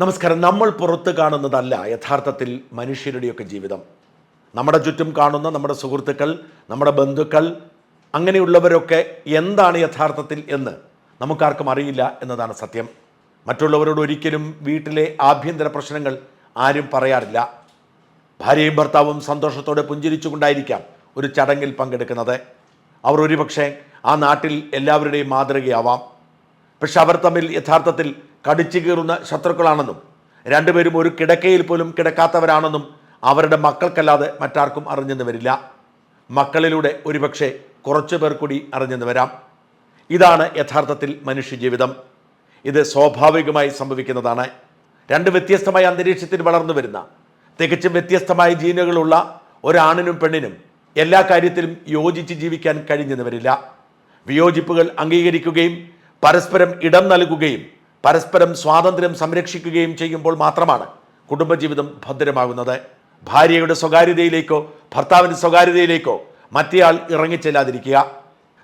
നമസ്കാരം. നമ്മൾ പുറത്ത് കാണുന്നതല്ല യഥാർത്ഥത്തിൽ മനുഷ്യരുടെയൊക്കെ ജീവിതം. നമ്മുടെ ചുറ്റും കാണുന്ന നമ്മുടെ സുഹൃത്തുക്കൾ നമ്മുടെ ബന്ധുക്കൾ അങ്ങനെയുള്ളവരൊക്കെ എന്താണ് യഥാർത്ഥത്തിൽ എന്ന് നമുക്കാർക്കും അറിയില്ല എന്നതാണ് സത്യം. മറ്റുള്ളവരോട് ഒരിക്കലും വീട്ടിലെ ആഭ്യന്തര പ്രശ്നങ്ങൾ ആരും പറയാറില്ല. ഭാര്യയും ഭർത്താവും സന്തോഷത്തോടെ പുഞ്ചിരിച്ചുകൊണ്ടായിരിക്കാം ഒരു ചടങ്ങിൽ പങ്കെടുക്കുന്നത്. അവർ ഒരുപക്ഷെ ആ നാട്ടിൽ എല്ലാവരുടെയും മാതൃകയാവാം. പക്ഷെ അവർ തമ്മിൽ യഥാർത്ഥത്തിൽ കടിച്ചു കീറുന്ന ശത്രുക്കളാണെന്നും രണ്ടുപേരും ഒരു കിടക്കയിൽ പോലും കിടക്കാത്തവരാണെന്നും അവരുടെ മക്കൾക്കല്ലാതെ മറ്റാർക്കും അറിഞ്ഞെന്ന് വരില്ല. മക്കളിലൂടെ ഒരുപക്ഷെ കുറച്ചു പേർ കൂടി അറിഞ്ഞെന്ന് വരാം. ഇതാണ് യഥാർത്ഥത്തിൽ മനുഷ്യജീവിതം. ഇത് സ്വാഭാവികമായി സംഭവിക്കുന്നതാണ്. രണ്ട് വ്യത്യസ്തമായ അന്തരീക്ഷത്തിൽ വളർന്നു വരുന്ന തികച്ചും വ്യത്യസ്തമായ ജീനുകളുള്ള ഒരാണിനും പെണ്ണിനും എല്ലാ കാര്യത്തിലും യോജിച്ച് ജീവിക്കാൻ കഴിഞ്ഞെന്ന് വരില്ല. വിയോജിപ്പുകൾ അംഗീകരിക്കുകയും പരസ്പരം ഇടം നൽകുകയും പരസ്പരം സ്വാതന്ത്ര്യം സംരക്ഷിക്കുകയും ചെയ്യുമ്പോൾ മാത്രമാണ് കുടുംബജീവിതം ഭദ്രമാകുന്നത്. ഭാര്യയുടെ സ്വകാര്യതയിലേക്കോ ഭർത്താവിന്റെ സ്വകാര്യതയിലേക്കോ മറ്റേയാൾ ഇറങ്ങിച്ചെല്ലാതിരിക്കുക.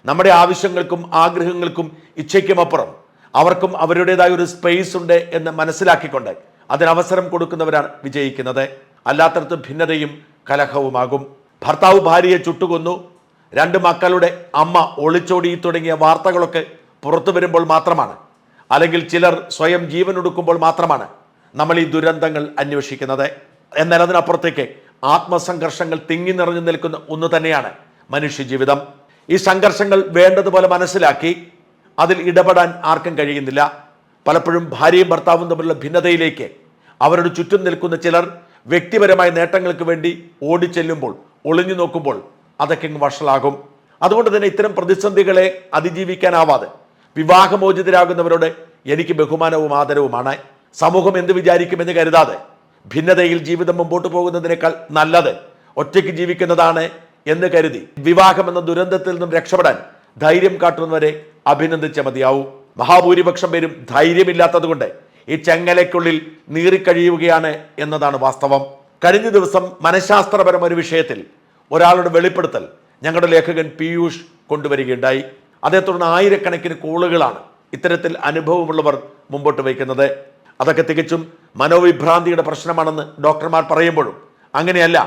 നമ്മുടെ ആവശ്യങ്ങൾക്കും ആഗ്രഹങ്ങൾക്കും ഇച്ഛയ്ക്കുമപ്പുറം അവർക്കും അവരുടേതായ ഒരു സ്പേസ് ഉണ്ട് എന്ന് മനസ്സിലാക്കിക്കൊണ്ട് അതിനവസരം കൊടുക്കുന്നവരാണ് വിജയിക്കുന്നത്. അല്ലാത്തടത്ത് ഭിന്നതയും കലഹവുമാകും. ഭർത്താവ് ഭാര്യയെ ചുട്ടുകൊന്നു. രണ്ട് മക്കളുടെ അമ്മ ഒളിച്ചോടി തുടങ്ങിയ വാർത്തകളൊക്കെ പുറത്തു വരുമ്പോൾ മാത്രമാണ് അല്ലെങ്കിൽ ചിലർ സ്വയം ജീവൻ ഒടുക്കുമ്പോൾ മാത്രമാണ് നമ്മൾ ഈ ദുരന്തങ്ങൾ അന്വേഷിക്കുന്നത്. എന്നാൽ അതിനപ്പുറത്തേക്ക് ആത്മസംഘർഷങ്ങൾ തിങ്ങി നിറഞ്ഞു നിൽക്കുന്ന ഒന്ന് തന്നെയാണ് മനുഷ്യജീവിതം. ഈ സംഘർഷങ്ങൾ വേണ്ടതുപോലെ മനസ്സിലാക്കി അതിൽ ഇടപെടാൻ ആർക്കും കഴിയുന്നില്ല. പലപ്പോഴും ഭാര്യയും ഭർത്താവും തമ്മിലുള്ള ഭിന്നതയിലേക്ക് അവരുടെ ചുറ്റും നിൽക്കുന്ന ചിലർ വ്യക്തിപരമായ നേട്ടങ്ങൾക്ക് വേണ്ടി ഓടിച്ചെല്ലുമ്പോൾ ഒളിഞ്ഞു നോക്കുമ്പോൾ അതൊക്കെ വഷളാകും. അതുകൊണ്ട് തന്നെ ഇത്തരം പ്രതിസന്ധികളെ അതിജീവിക്കാനാവാതെ വിവാഹമോചിതരാകുന്നവരോട് എനിക്ക് ബഹുമാനവും ആദരവുമാണ്. സമൂഹം എന്ത് വിചാരിക്കുമെന്ന് കരുതാതെ ഭിന്നതയിൽ ജീവിതം മുമ്പോട്ട് പോകുന്നതിനേക്കാൾ നല്ലത് ഒറ്റയ്ക്ക് ജീവിക്കുന്നതാണ് എന്ന് കരുതി വിവാഹം എന്ന ദുരന്തത്തിൽ നിന്നും രക്ഷപ്പെടാൻ ധൈര്യം കാട്ടുന്നവരെ അഭിനന്ദിച്ച മതിയാവൂ. മഹാഭൂരിപക്ഷം പേരും ധൈര്യമില്ലാത്തതുകൊണ്ട് ഈ ചെങ്ങലയ്ക്കുള്ളിൽ നീറിക്കഴിയുകയാണ് എന്നതാണ് വാസ്തവം. കഴിഞ്ഞ ദിവസം മനഃശാസ്ത്രപരം ഒരു വിഷയത്തിൽ ഒരാളുടെ വെളിപ്പെടുത്തൽ ഞങ്ങളുടെ ലേഖകൻ പീയൂഷ് കൊണ്ടുവരികയുണ്ടായി. അതേ ആയിരക്കണക്കിന് കോളുകളാണ് ഇത്തരത്തിൽ അനുഭവമുള്ളവർ മുമ്പോട്ട് വയ്ക്കുന്നത്. അതൊക്കെ തികച്ചും മനോവിഭ്രാന്തിയുടെ പ്രശ്നമാണെന്ന് ഡോക്ടർമാർ പറയുമ്പോഴും അങ്ങനെയല്ല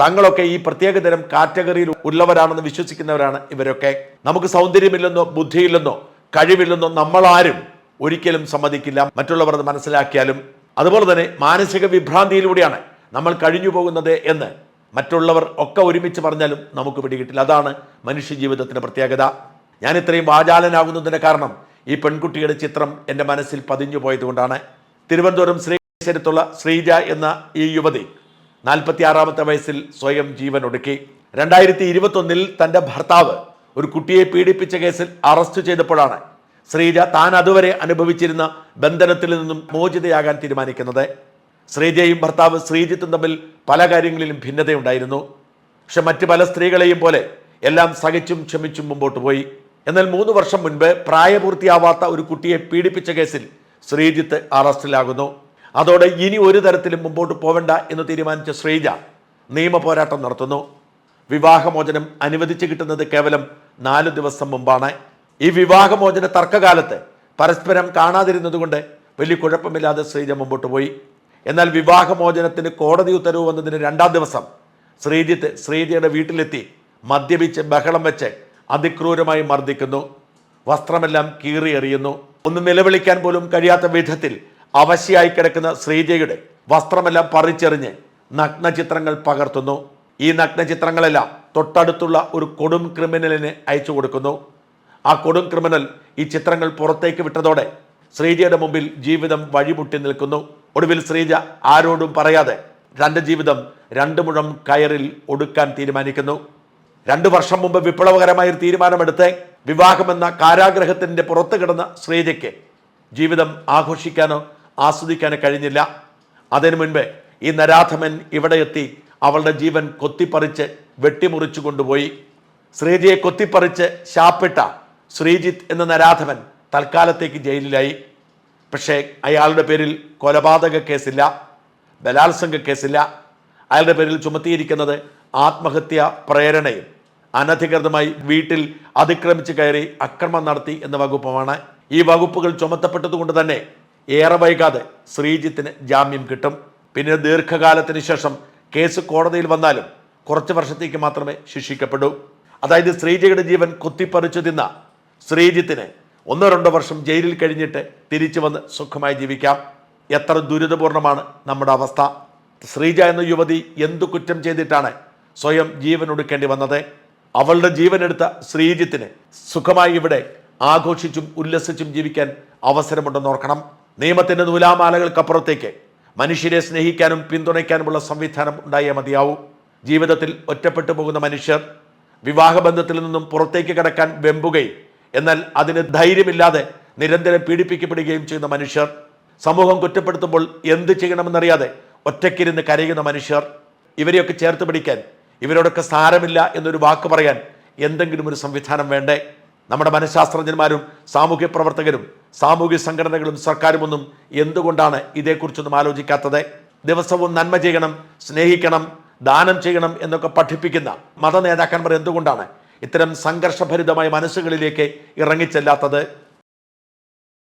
തങ്ങളൊക്കെ ഈ പ്രത്യേകതരം കാറ്റഗറിയിൽ ഉള്ളവരാണെന്ന് വിശ്വസിക്കുന്നവരാണ് ഇവരൊക്കെ. നമുക്ക് സൗന്ദര്യമില്ലെന്നോ ബുദ്ധിയില്ലെന്നോ കഴിവില്ലെന്നോ നമ്മളാരും ഒരിക്കലും സമ്മതിക്കില്ല. മറ്റുള്ളവർ അത് മനസ്സിലാക്കിയാലും അതുപോലെ തന്നെ മാനസിക വിഭ്രാന്തിയിലൂടെയാണ് നമ്മൾ കഴിഞ്ഞു പോകുന്നത് എന്ന് മറ്റുള്ളവർ ഒക്കെ ഒരുമിച്ച് പറഞ്ഞാലും നമുക്ക് പിടികിട്ടില്ല. അതാണ് മനുഷ്യ ജീവിതത്തിന്റെ പ്രത്യേകത. ഞാൻ ഇത്രയും വാചാലനാകുന്നതിന്റെ കാരണം ഈ പെൺകുട്ടിയുടെ ചിത്രം എന്റെ മനസ്സിൽ പതിഞ്ഞു പോയതുകൊണ്ടാണ്. തിരുവനന്തപുരം ശ്രീശരത്തുള്ള ശ്രീജ എന്ന ഈ യുവതി നാൽപ്പത്തി ആറാമത്തെ വയസ്സിൽ സ്വയം ജീവൻ ഒടുക്കി. രണ്ടായിരത്തി ഇരുപത്തൊന്നിൽ തന്റെ ഭർത്താവ് ഒരു കുട്ടിയെ പീഡിപ്പിച്ച കേസിൽ അറസ്റ്റ് ചെയ്തപ്പോഴാണ് ശ്രീജ താൻ അതുവരെ അനുഭവിച്ചിരുന്ന ബന്ധനത്തിൽ നിന്നും മോചിതയാകാൻ തീരുമാനിക്കുന്നത്. ശ്രീജയും ഭർത്താവ് ശ്രീജിത്തും തമ്മിൽ പല കാര്യങ്ങളിലും ഭിന്നതയുണ്ടായിരുന്നു. പക്ഷെ മറ്റ് പല സ്ത്രീകളെയും പോലെ എല്ലാം സഹിച്ചും ക്ഷമിച്ചും മുമ്പോട്ട് പോയി. എന്നാൽ മൂന്ന് വർഷം മുൻപ് പ്രായപൂർത്തിയാവാത്ത ഒരു കുട്ടിയെ പീഡിപ്പിച്ച കേസിൽ ശ്രീജിത്ത് അറസ്റ്റിലാകുന്നു. അതോടെ ഇനി ഒരു തരത്തിലും മുമ്പോട്ട് പോവേണ്ട എന്ന് തീരുമാനിച്ച ശ്രീജ നിയമ പോരാട്ടം നടത്തുന്നു. വിവാഹമോചനം അനുവദിച്ചു കിട്ടുന്നത് കേവലം നാല് ദിവസം മുമ്പാണ്. ഈ വിവാഹമോചന തർക്കകാലത്ത് പരസ്പരം കാണാതിരുന്നതുകൊണ്ട് വലിയ കുഴപ്പമില്ലാതെ ശ്രീജ മുമ്പോട്ട് പോയി. എന്നാൽ വിവാഹമോചനത്തിന് കോടതി ഉത്തരവ് വന്നതിന് രണ്ടാം ദിവസം ശ്രീജിത്ത് ശ്രീജയുടെ വീട്ടിലെത്തി മദ്യപിച്ച് ബഹളം വെച്ച് അതിക്രൂരമായി മർദ്ദിക്കുന്നു. വസ്ത്രമെല്ലാം കീറി എറിയുന്നു ഒന്ന് നിലവിളിക്കാൻ പോലും കഴിയാത്ത വിധത്തിൽ അവശയായി കിടക്കുന്ന ശ്രീജയുടെ വസ്ത്രമെല്ലാം പറിച്ചെറിഞ്ഞ് നഗ്നചിത്രങ്ങൾ പകർത്തുന്നു. ഈ നഗ്നചിത്രങ്ങളെല്ലാം തൊട്ടടുത്തുള്ള ഒരു കൊടും ക്രിമിനലിന് അയച്ചു കൊടുക്കുന്നു. ആ കൊടും ക്രിമിനൽ ഈ ചിത്രങ്ങൾ പുറത്തേക്ക് വിട്ടതോടെ ശ്രീജയുടെ മുമ്പിൽ ജീവിതം വഴിമുട്ടി നിൽക്കുന്നു. ഒടുവിൽ ശ്രീജ ആരോടും പറയാതെ തന്റെ ജീവിതം രണ്ട് മുഴം കയറിൽ ഒടുക്കാൻ തീരുമാനിക്കുന്നു. രണ്ടു വർഷം മുമ്പ് വിപ്ലവകരമായ ഒരു തീരുമാനമെടുത്ത് വിവാഹമെന്ന കാരാഗ്രഹത്തിന്റെ പുറത്തു കിടന്ന ശ്രീജയ്ക്ക് ജീവിതം ആഘോഷിക്കാനോ ആസ്വദിക്കാനോ കഴിഞ്ഞില്ല. അതിനു മുൻപ് ഈ നരാധമൻ ഇവിടെ എത്തി അവളുടെ ജീവൻ കൊത്തിപ്പറിച്ച് വെട്ടിമുറിച്ചു കൊണ്ടുപോയി. ശ്രീജയെ കൊത്തിപ്പറിച്ച് ശാപ്പിട്ട ശ്രീജിത്ത് എന്ന നരാധമൻ തൽക്കാലത്തേക്ക് ജയിലിലായി. പക്ഷേ അയാളുടെ പേരിൽ കൊലപാതക കേസില്ല ബലാത്സംഗ കേസില്ല. അയാളുടെ പേരിൽ ചുമത്തിയിരിക്കുന്നത് ആത്മഹത്യ പ്രേരണയും അനധികൃതമായി വീട്ടിൽ അതിക്രമിച്ച് കയറി അക്രമം നടത്തി എന്ന വകുപ്പുമാണ് ഈ വകുപ്പുകൾ ചുമത്തപ്പെട്ടതുകൊണ്ട് തന്നെ ഏറെ വൈകാതെ ശ്രീജിത്തിന് ജാമ്യം കിട്ടും. പിന്നെ ദീർഘകാലത്തിന് ശേഷം കേസ് കോടതിയിൽ വന്നാലും കുറച്ച് വർഷത്തേക്ക് മാത്രമേ ശിക്ഷിക്കപ്പെടൂ. അതായത് ശ്രീജയുടെ ജീവൻ കുത്തിപ്പറിച്ചു തിന്ന ശ്രീജിത്തിന് ഒന്നോ രണ്ടോ വർഷം ജയിലിൽ കഴിഞ്ഞിട്ട് തിരിച്ചു വന്ന് സുഖമായി ജീവിക്കാം. എത്ര ദുരിതപൂർണമാണ് നമ്മുടെ അവസ്ഥ. ശ്രീജ എന്ന യുവതി എന്തു കുറ്റം ചെയ്തിട്ടാണ് സ്വയം ജീവൻ ഒടുക്കേണ്ടി വന്നത് അവളുടെ ജീവനെടുത്ത ശ്രീജിത്തിന് സുഖമായി ഇവിടെ ആഘോഷിച്ചും ഉല്ലസിച്ചും ജീവിക്കാൻ അവസരമുണ്ടെന്ന് ഓർക്കണം. നിയമത്തിന്റെ നൂലാമാലകൾക്കപ്പുറത്തേക്ക് മനുഷ്യരെ സ്നേഹിക്കാനും പിന്തുണയ്ക്കാനുമുള്ള സംവിധാനം ഉണ്ടായേ മതിയാവൂ. ജീവിതത്തിൽ ഒറ്റപ്പെട്ടു പോകുന്ന മനുഷ്യർ വിവാഹബന്ധത്തിൽ നിന്നും പുറത്തേക്ക് കടക്കാൻ വെമ്പുകയും എന്നാൽ അതിന് ധൈര്യമില്ലാതെ നിരന്തരം പീഡിപ്പിക്കപ്പെടുകയും ചെയ്യുന്ന മനുഷ്യർ സമൂഹം കുറ്റപ്പെടുത്തുമ്പോൾ എന്ത് ചെയ്യണമെന്നറിയാതെ ഒറ്റയ്ക്കിരുന്ന് കരയുന്ന മനുഷ്യർ ഇവരെയൊക്കെ ചേർത്ത് പിടിക്കാൻ ഇവരോടൊക്കെ സാരമില്ല എന്നൊരു വാക്ക് പറയാൻ എന്തെങ്കിലും ഒരു സംവിധാനം വേണ്ടേ? നമ്മുടെ മനഃശാസ്ത്രജ്ഞന്മാരും സാമൂഹ്യ പ്രവർത്തകരും സാമൂഹ്യ സംഘടനകളും സർക്കാരുമൊന്നും എന്തുകൊണ്ടാണ് ഇതേക്കുറിച്ചൊന്നും ആലോചിക്കാത്തത്? ദിവസവും നന്മ ചെയ്യണം സ്നേഹിക്കണം ദാനം ചെയ്യണം എന്നൊക്കെ പഠിപ്പിക്കുന്ന മത നേതാക്കന്മാർ എന്തുകൊണ്ടാണ് ഇത്തരം സംഘർഷഭരിതമായ മനസ്സുകളിലേക്ക് ഇറങ്ങിച്ചെല്ലാത്തത്?